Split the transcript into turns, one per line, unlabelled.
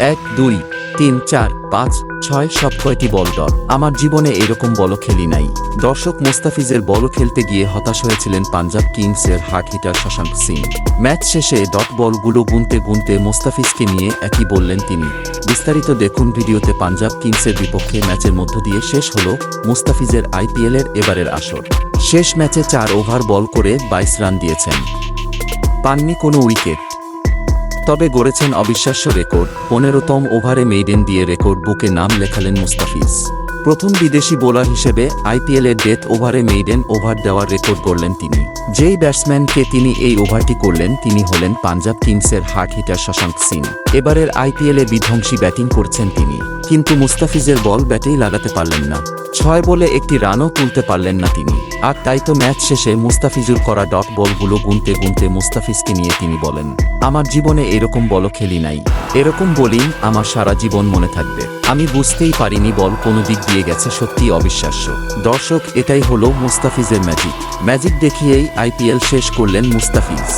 এক, দুই, তিন, চার, পাঁচ, ছয় সব কয়টি বল ডট আমার জীবনে এরকম বল খেলি নাই। দর্শক মোস্তাফিজের বল খেলতে গিয়ে হতাশ হয়েছিলেন পাঞ্জাব কিংসের hard hitter Shashank Singh. Match শেষে ডট বলগুলো গুনতে গুনতে মোস্তাফিজকে নিয়ে একই বললেন তিনি। বিস্তারিত দেখুন ভিডিওতে পাঞ্জাব কিংসের বিপক্ষে ম্যাচের মধ্য দিয়ে শেষ হল মুস্তাফিজের আইপিএলের এবারের আসর। শেষ ম্যাচে চার ওভার বল করে বাইশ রান দিয়েছেন। পাননি কোনো উইকেট। তবে গড়েছেন অবিশ্বাস্য রেকর্ড। পনেরোতম ওভারে মেইডেন দিয়ে রেকর্ড বুকে নাম লেখালেন মুস্তাফিজ। প্রথম বিদেশি বোলার হিসেবে আইপিএলের ডেথ ওভারে মেইডেন ওভার দেওয়ার রেকর্ড করলেন তিনি। যেই ব্যাটসম্যানকে তিনি এই ওভারটি করলেন, তিনি হলেন পাঞ্জাব কিংসের হার্ট হিটার শশাঙ্ক সিং। এবারের আইপিএলে বিধ্বংসী ব্যাটিং করছেন তিনি। কিন্তু মুস্তাফিজের বল ব্যাটেই লাগাতে পারলেন না। ছয় বলে একটি রানও তুলতে পারলেন না তিনি। আর তাই তো ম্যাচ শেষে মুস্তাফিজুর করা ডট বলগুলো গুনতে গুনতে মুস্তাফিজকে নিয়ে তিনি বলেন, আমার জীবনে এরকম বল খেলি নাই। এরকম বলিং আমার সারা জীবন মনে থাকবে। আমি বুঝতেই পারিনি বল কোনো দিক দিয়ে গেছে সত্যি অবিশ্বাস্য। দর্শক, এটাই হলো মুস্তাফিজের ম্যাজিক ম্যাজিক দেখিয়েই আইপিএল শেষ করলেন মুস্তাফিজ।